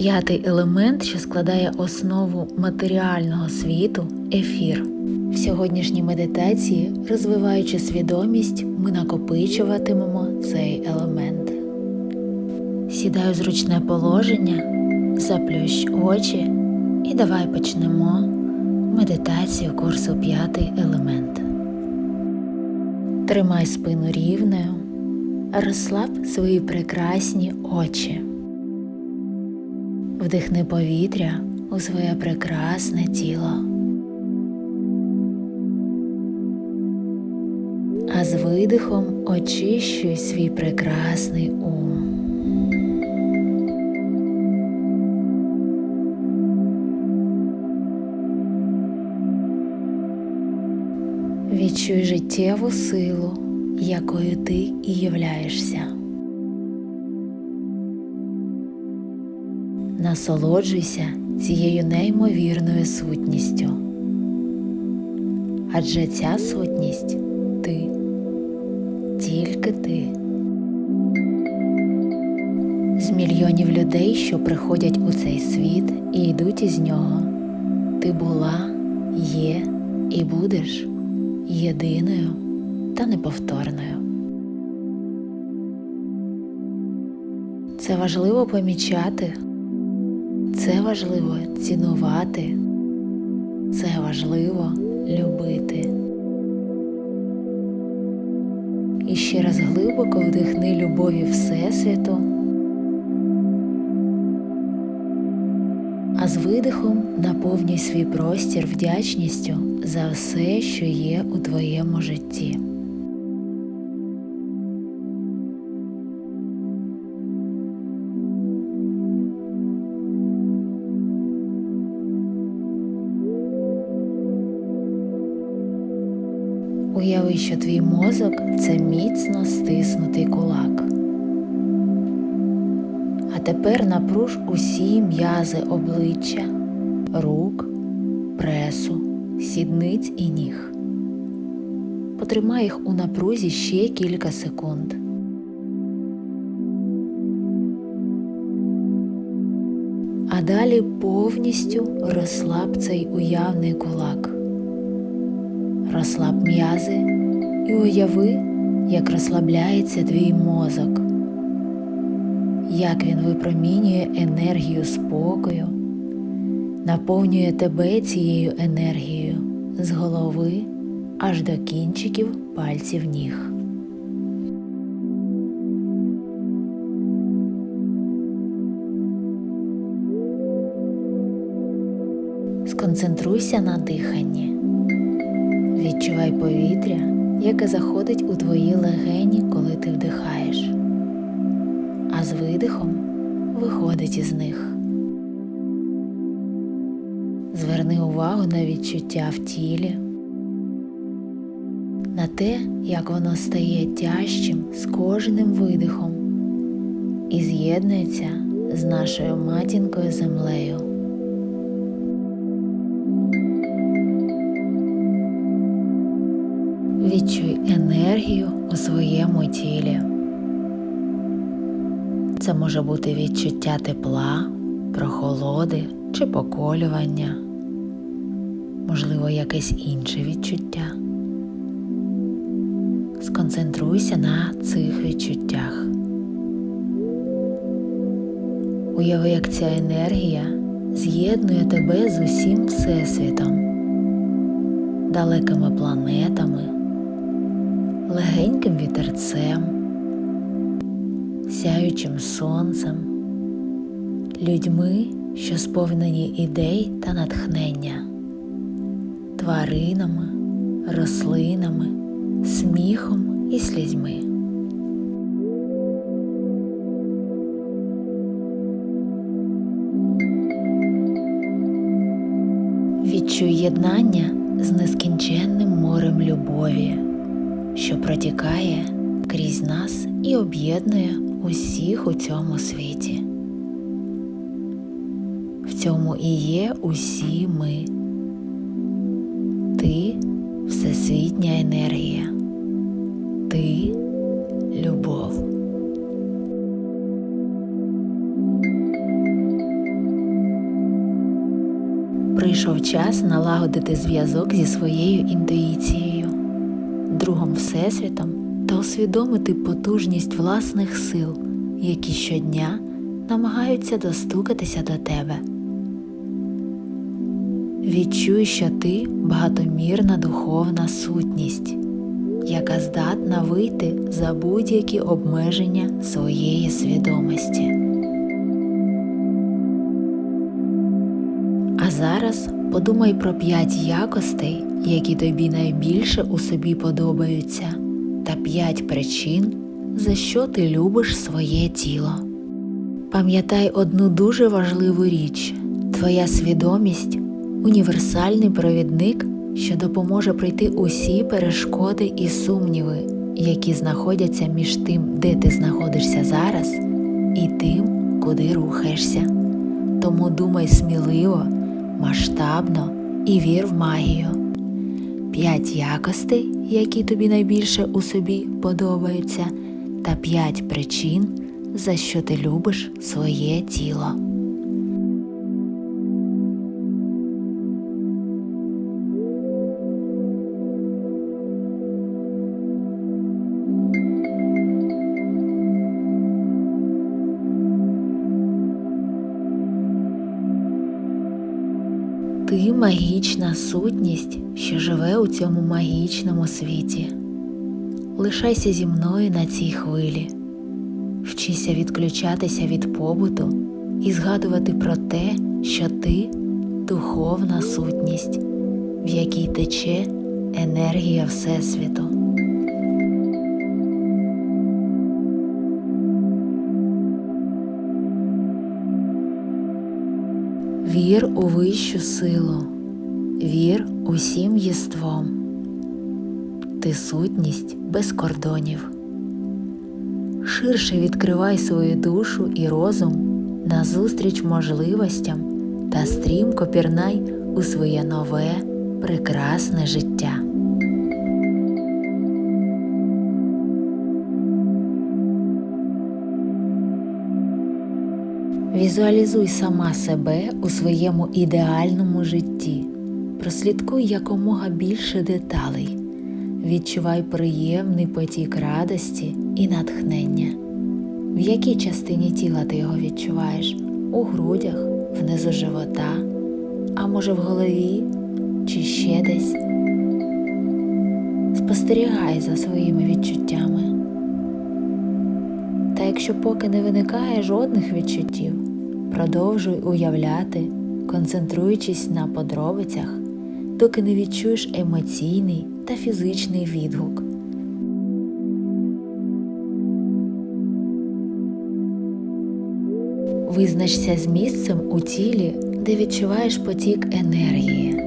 П'ятий елемент, що складає основу матеріального світу ефір. В сьогоднішній медитації, розвиваючи свідомість, ми накопичуватимемо цей елемент. Сідай у зручне положення, заплющ очі і давай почнемо медитацію курсу п'ятий елемент. Тримай спину рівною, розслаб свої прекрасні очі. Вдихни повітря у своє прекрасне тіло. А з видихом очищуй свій прекрасний ум. Відчуй життєву силу, якою ти і являєшся. Насолоджуйся цією неймовірною сутністю. Адже ця сутність ти, тільки ти. З мільйонів людей, що приходять у цей світ і йдуть із нього, ти була, є і будеш єдиною та неповторною. Це важливо помічати, це важливо цінувати, це важливо любити. І ще раз глибоко вдихни любові Всесвіту, а з видихом наповнюй свій простір вдячністю за все, що є у твоєму житті. Уяви, що твій мозок це міцно стиснутий кулак. А тепер напруж усі м'язи обличчя, рук, пресу, сідниць і ніг. Потримай їх у напрузі ще кілька секунд. А далі повністю розслаб цей уявний кулак. Розслаб м'язи і уяви, як розслабляється твій мозок, як він випромінює енергію спокою, наповнює тебе цією енергією з голови аж до кінчиків пальців ніг. Сконцентруйся на диханні. Відчувай повітря, яке заходить у твої легені, коли ти вдихаєш, а з видихом виходить із них. Зверни увагу на відчуття в тілі, на те, як воно стає тяжчим з кожним видихом і з'єднується з нашою матінкою землею. Відчуй енергію у своєму тілі. Це може бути відчуття тепла, прохолоди чи поколювання, можливо, якесь інше відчуття. Сконцентруйся на цих відчуттях. Уяви, як ця енергія з'єднує тебе з усім Всесвітом, далекими планетами легеньким вітерцем, сяючим сонцем, людьми, що сповнені ідей та натхнення, тваринами, рослинами, сміхом і слізьми. Відчуй єднання з нескінченним морем любові що протікає крізь нас і об'єднує усіх у цьому світі. В цьому і є усі ми. Ти всесвітня енергія, ти любов. прийшов час налагодити зв'язок зі своєю інтуїцією, другом Всесвітом та усвідомити потужність власних сил, які щодня намагаються достукатися до тебе. Відчуй, що ти багатомірна духовна сутність, яка здатна вийти за будь-які обмеження своєї свідомості. Зараз подумай про п'ять якостей, які тобі найбільше у собі подобаються, та п'ять причин, за що ти любиш своє тіло. Пам'ятай одну дуже важливу річ: твоя свідомість універсальний провідник, що допоможе пройти усі перешкоди і сумніви, які знаходяться між тим, де ти знаходишся зараз, і тим, куди рухаєшся. Тому думай сміливо, масштабно і вір в магію. П'ять якостей, які тобі найбільше у собі подобаються, та п'ять причин, за що ти любиш своє тіло. Магічна сутність, що живе у цьому магічному світі. Лишайся зі мною на цій хвилі, вчися відключатися від побуту і згадувати про те, що ти духовна сутність, в якій тече енергія Всесвіту. Вір у вищу силу, вір усім єством. Ти сутність без кордонів. Ширше відкривай свою душу і розум назустріч можливостям та стрімко пірнай у своє нове, прекрасне життя. Візуалізуй сама себе у своєму ідеальному житті. Прослідкуй якомога більше деталей. Відчувай приємний потік радості і натхнення. В якій частині тіла ти його відчуваєш? У грудях, внизу живота, а може в голові чи ще десь. Спостерігай за своїми відчуттями. Та якщо поки не виникає жодних відчуттів, продовжуй уявляти, концентруючись на подробицях, доки не відчуєш емоційний та фізичний відгук. Визначся з місцем у тілі, де відчуваєш потік енергії.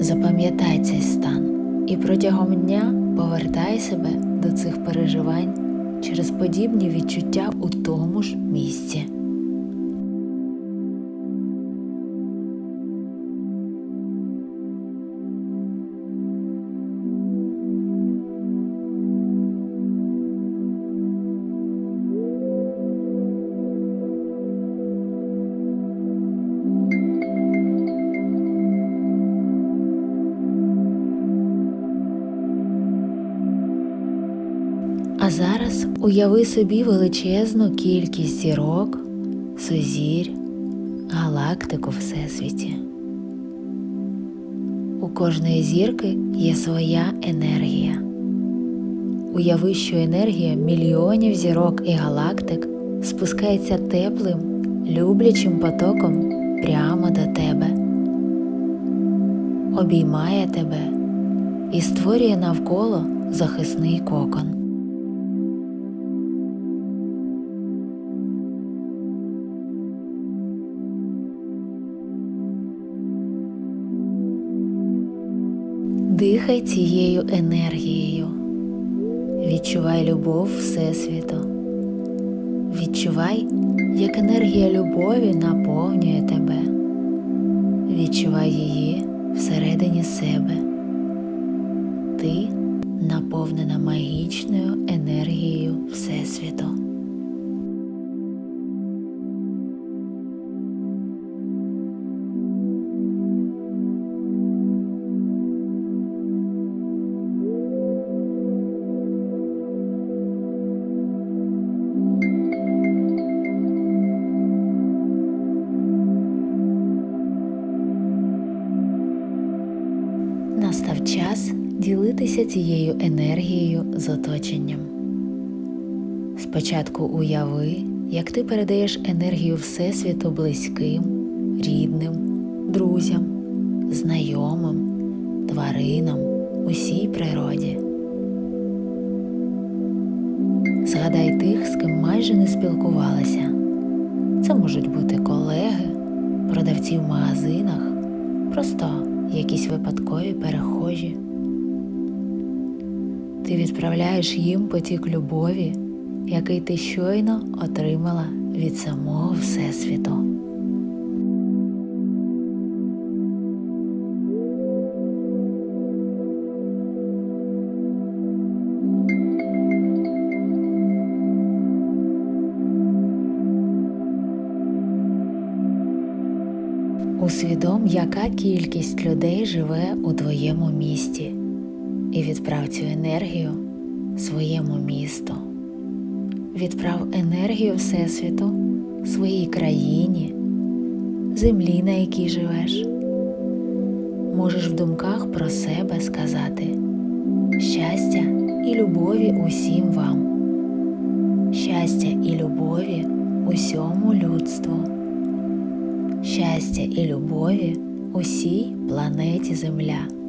Запам'ятай цей стан і протягом дня повертай себе до цих переживань через подібні відчуття у тому ж місці. Уяви собі величезну кількість зірок, сузірь, галактику Всесвіті. У кожної зірки є своя енергія. Уяви, що енергія мільйонів зірок і галактик спускається теплим, люблячим потоком прямо до тебе, обіймає тебе і створює навколо захисний кокон. Дихай цією енергією, відчувай любов Всесвіту. Відчувай, як енергія любові наповнює тебе. Відчувай її всередині себе. Ти наповнена магічною енергією Всесвіту. Поділитися цією енергією з оточенням. Спочатку уяви, як ти передаєш енергію Всесвіту близьким, рідним, друзям, знайомим, тваринам, усій природі. Згадай тих, з ким майже не спілкувалася. Це можуть бути колеги, продавці в магазинах, просто якісь випадкові перехожі. Ти відправляєш їм потік любові, який ти щойно отримала від самого Всесвіту. Усвідом, яка кількість людей живе у твоєму місті, і відправ цю енергію своєму місту. Відправ енергію Всесвіту своїй країні, землі, на якій живеш. Можеш в думках про себе сказати щастя і любові усім вам, щастя і любові усьому людству щастя і любові усій планеті Земля.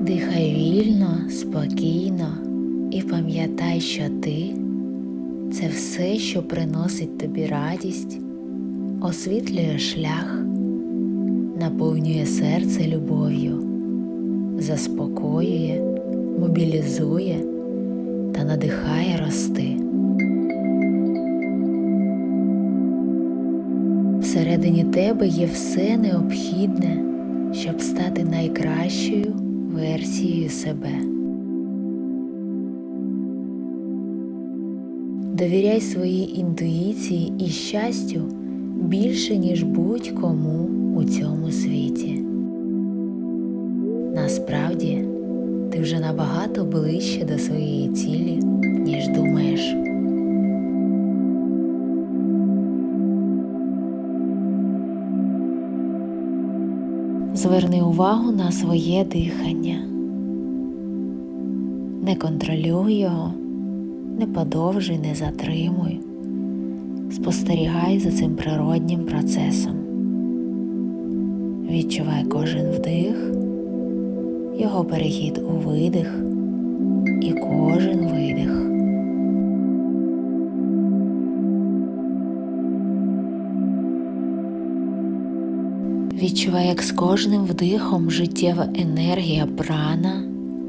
Дихай вільно, спокійно і пам'ятай, що ти це все, що приносить тобі радість, освітлює шлях, наповнює серце любов'ю, заспокоює, мобілізує та надихає рости. Всередині тебе є все необхідне, щоб стати найкращою версією себе. Довіряй своїй інтуїції і щастю більше, ніж будь-кому у цьому світі. Насправді, ти вже набагато ближче до своєї цілі, ніж думаєш. Зверни увагу на своє дихання. Не контролюй його, не подовжуй, не затримуй. Спостерігай за цим природнім процесом. Відчувай кожен вдих, його перехід у видих і кожен видих. Відчувай, як з кожним вдихом життєва енергія прана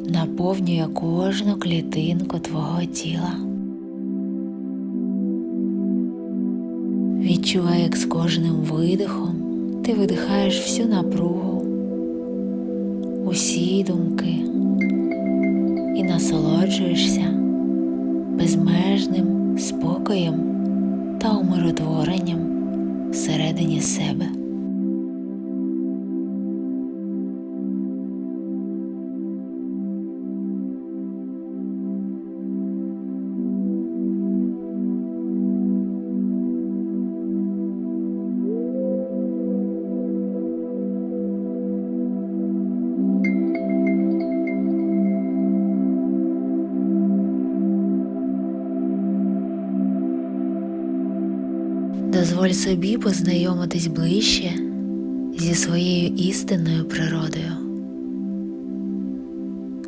наповнює кожну клітинку твого тіла. Відчувай, як з кожним видихом ти видихаєш всю напругу, усі думки і насолоджуєшся безмежним спокоєм та умиротворенням всередині себе. Дозволь собі познайомитись ближче зі своєю істинною природою.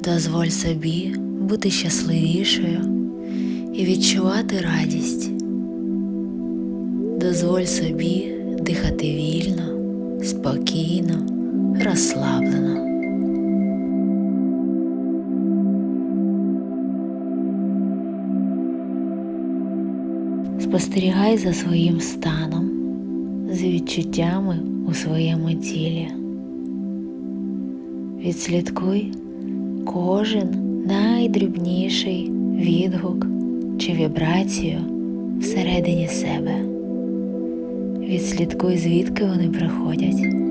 Дозволь собі бути щасливішою і відчувати радість. Дозволь собі дихати вільно, спокійно, розслаблено. Спостерігай за своїм станом, з відчуттями у своєму тілі. Відслідкуй кожен найдрібніший відгук чи вібрацію всередині себе. Відслідкуй, звідки вони приходять.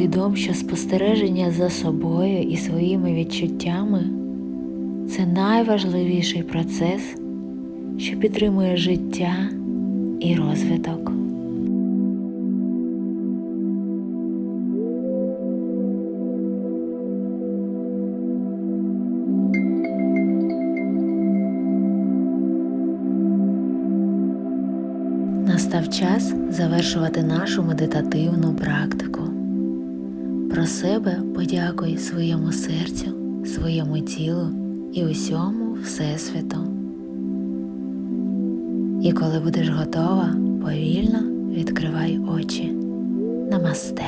Усвідом, що спостереження за собою і своїми відчуттями це найважливіший процес, що підтримує життя і розвиток. Настав час завершувати нашу медитативну практику. Про себе подякуй своєму серцю, своєму тілу і усьому Всесвіту. І коли будеш готова, повільно відкривай очі. Намасте.